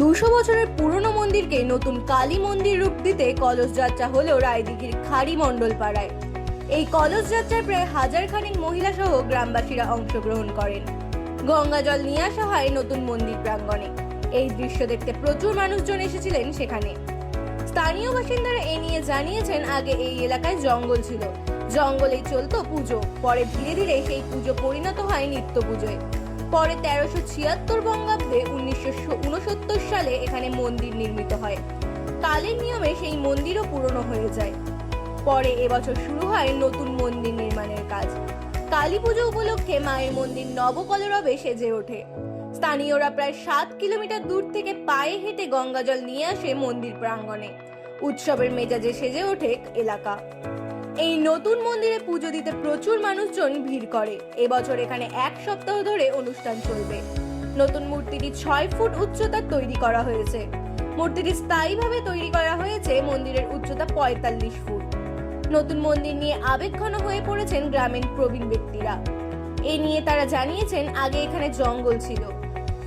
দুশো বছরের পুরনো মন্দিরকে নতুন কালী মন্দির রূপ দিতে কলস যাত্রা হলো রায়দিঘির খাড়ি মণ্ডল পাড়ায়। এই কলস যাত্রায় প্রায় হাজার খানিক মহিলা সহ গ্রামবাসীরা অংশগ্রহণ করেন। গঙ্গা জল নিয়ে আসা হয় নতুন মন্দির প্রাঙ্গণে। এই দৃশ্য দেখতে প্রচুর মানুষজন এসেছিলেন সেখানে। স্থানীয় বাসিন্দারা এ নিয়ে জানিয়েছেন, আগে এই এলাকায় জঙ্গল ছিল। জঙ্গলেই চলতো পুজো। পরে ধীরে ধীরে সেই পুজো পরিণত হয় নিত্য পুজোয়। পরে তেরোশো ছিয়াত্তর বঙ্গাব্দে উনিশশো উনসত্তর সালে এখানে মন্দির নির্মিত হয়। কালের নিয়মে সেই মন্দিরও পুরনো হয়ে যায়। পরে এবছর শুরু হয় নতুন মন্দির নির্মাণের কাজ। কালী পুজো উপলক্ষে মায়ের মন্দির নবকলরবে সেজে ওঠে। স্থানীয়রা প্রায় সাত কিলোমিটার দূর থেকে পায়ে হেঁটে গঙ্গাজল নিয়ে আসে মন্দির প্রাঙ্গণে। উৎসবের মেজাজে সেজে ওঠে এলাকা। এই নতুন মন্দিরে পুজো দিতে প্রচুর মানুষজন ভিড় করে। এবছর এখানে এক সপ্তাহ ধরে অনুষ্ঠান চলবে। নতুন মূর্তিটি ছয় ফুট উচ্চতার তৈরি করা হয়েছে। মূর্তিটি স্থায়ীভাবে তৈরি করা হয়েছে মন্দিরের উচ্চতা পঁয়তাল্লিশ ফুট। নতুন মন্দির নিয়ে আবেগঘন হয়ে পড়েছেন গ্রামীণ প্রবীণ ব্যক্তিরা। এ নিয়ে তারা জানিয়েছেন, আগে এখানে জঙ্গল ছিল।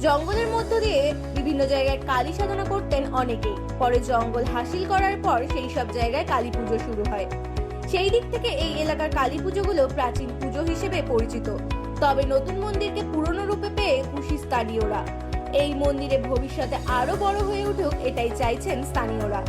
জঙ্গলের মধ্য দিয়ে বিভিন্ন জায়গায় কালী সাধনা করতেন অনেকেই। পরে জঙ্গল হাসিল করার পর সেই সব জায়গায় কালী পুজো শুরু হয়। সেই দিক থেকে এই এলাকার কালী পুজোগুলো প্রাচীন পুজো হিসেবে পরিচিত। তবে নতুন মন্দিরকে পুরনো রূপে পেয়ে খুশি স্থানীয়রা। এই মন্দিরে ভবিষ্যতে আরও বড় হয়ে উঠুক এটাই চাইছেন স্থানীয়রা।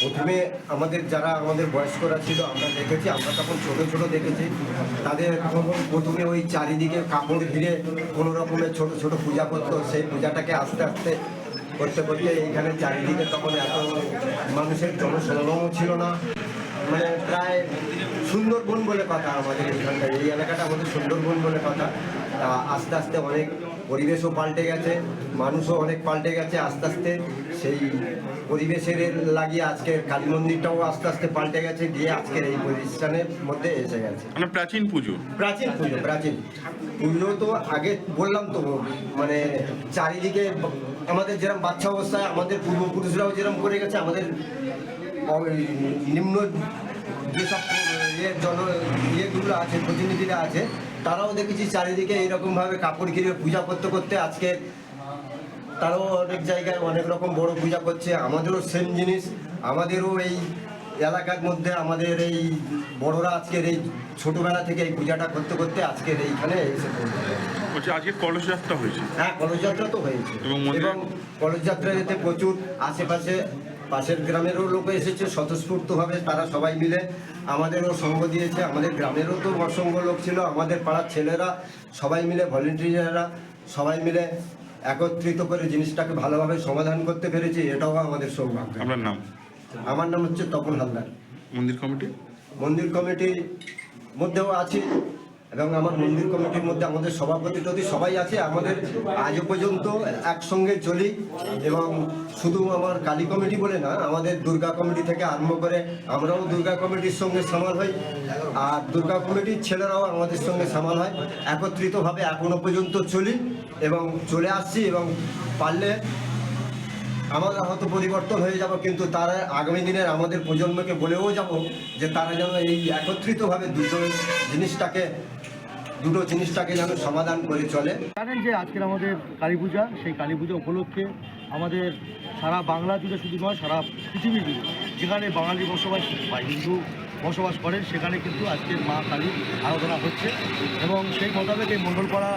প্রথমে আমাদের যারা আমাদের বয়স্করা ছিল, আমরা দেখেছি, আমরা তখন ছোট ছোট দেখেছি। তাদের প্রথমে ওই চারিদিকে কাপড় ঘিরে কোনো রকমের ছোট ছোট পূজা করতো। সেই পূজাটাকে আস্তে আস্তে করতে করতে এইখানে চারিদিকে তখন এত মানুষের জনসমাগমও ছিল না। মানে প্রায় সুন্দরবন বলে কথা আমাদের এখানটা এই এলাকাটা আমাদের সুন্দরবন বলে কথা। তা আস্তে আস্তে অনেক পরিবেশও পাল্টে গেছে, মানুষও অনেক পাল্টে গেছে আস্তে আস্তে। সেই পরিবেশের লাগিয়ে আজকের কালী মন্দিরটাও আস্তে আস্তে পাল্টে গেছে গিয়ে আজকের এই প্রতিষ্ঠানের মধ্যে এসে গেছে। মানে প্রাচীন পুজো? প্রাচীন পুজো প্রাচীন। পুজো তো আগে বললাম তো মানে চারিদিকে আমাদের যেরকম বাচ্চা অবস্থায় আমাদের পূর্বপুরুষরাও যেরকম করে গেছে আমাদের নিম্ন যেসব ইয়ে জন ইয়েগুলো আছে প্রতিনিধিরা আছে তারাও দেখেছি চারিদিকে এইরকমভাবে কাপড় ঘিরে পূজা করতে করতে আজকে তারাও অনেক জায়গায় অনেক রকম বড় পূজা করছে। আমাদেরও সেম জিনিস। আমাদেরও এই এলাকার মধ্যে আমাদের এই বড়রা আজকের এই ছোটবেলা থেকে এই পূজাটা করতে করতে আজকের এইখানে এসে আজকে কলস যাত্রা হয়েছে? হ্যাঁ কলসযাত্রা তো হয়েছে। এবং এবং কলসযাত্রা যেতে প্রচুর আশেপাশে পাশের গ্রামেরও লোক এসেছে স্বতঃস্ফূর্তভাবে তারা সবাই মিলে। আমাদেরও সঙ্গ দিয়েছে আমাদের গ্রামেরও তো অসংখ্য লোক ছিল। আমাদের পাড়ার ছেলেরা সবাই মিলে ভলেন্টিয়াররা সবাই মিলে একত্রিত করে জিনিসটাকে ভালোভাবে সমাধান করতে পেরেছি এটাও আমাদের সৌভাগ্য। আপনার নাম? আমার নাম হচ্ছে তপন হালদার। মন্দির কমিটি? মন্দির কমিটি মধ্যেও আছি। এবং আমার মন্দির কমিটির মধ্যে আমাদের সভাপতি টদি সবাই আছে, আমাদের আজও পর্যন্ত একসঙ্গে চলি এবং শুধু আমার কালী কমিটি বলে না, আমাদের দুর্গা কমিটি থেকে আরম্ভ করে আমরাও দুর্গা কমিটির সঙ্গে সামাল হই। আর দুর্গা কমিটির ছেলেরাও আমাদের সঙ্গে সামাল হয়। একত্রিতভাবে এখনও পর্যন্ত চলি এবং চলে আসছি এবং পারলে আমরা হয়তো পরিবর্তন হয়ে যাব, কিন্তু তারা আগামী দিনের আমাদের প্রজন্মকে বলেও যাব যে তারা যেন এই একত্রিতভাবে দুটো জিনিসটাকে দুটো জিনিসটাকে যেন সমাধান করে চলে। জানেন যে আজকের আমাদের কালী পূজা, সেই কালী পূজা উপলক্ষে আমাদের সারা বাংলা জুড়ে শুধু নয়, সারা পৃথিবী জুড়ে যেখানে বাঙালি বসবাস বা হিন্দু বসবাস করেন, সেখানে কিন্তু আজকের মা কালীর আরাধনা হচ্ছে। এবং সেই মোতাবেক এই মণ্ডলপাড়া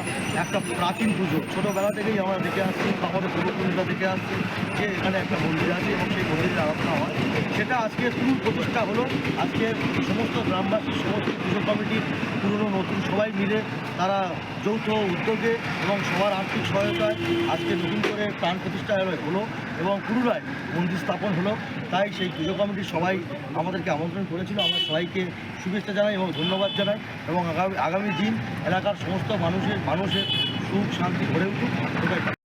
একটা প্রাচীন পুজো। ছোটোবেলা থেকেই আমরা দেখে আসছি আমাদের পূর্বপুরুষরা দেখে আসছি যে এখানে একটা মন্দির আছে এবং সেই মন্দিরের আরাধনা হয়। সেটা আজকে পুরো প্রতিষ্ঠা হলো। আজকে সমস্ত গ্রামবাসী, সমস্ত পুজো কমিটির পুরনো সবাই মিলে তারা যৌথ উদ্যোগে এবং সবার আর্থিক সহায়তায় আজকে নতুন করে প্রাণ প্রতিষ্ঠা হলো- এবং পুরুলায় মন্দির স্থাপন হলো। তাই সেই পুজো কমিটির সবাই আমাদেরকে আমন্ত্রণ করেছিল। আমরা সবাইকে শুভেচ্ছা জানাই এবং ধন্যবাদ জানাই এবং আগামী আগামী দিন এলাকার সমস্ত মানুষের মানুষের সুখ, শান্তি গড়ে উঠুক।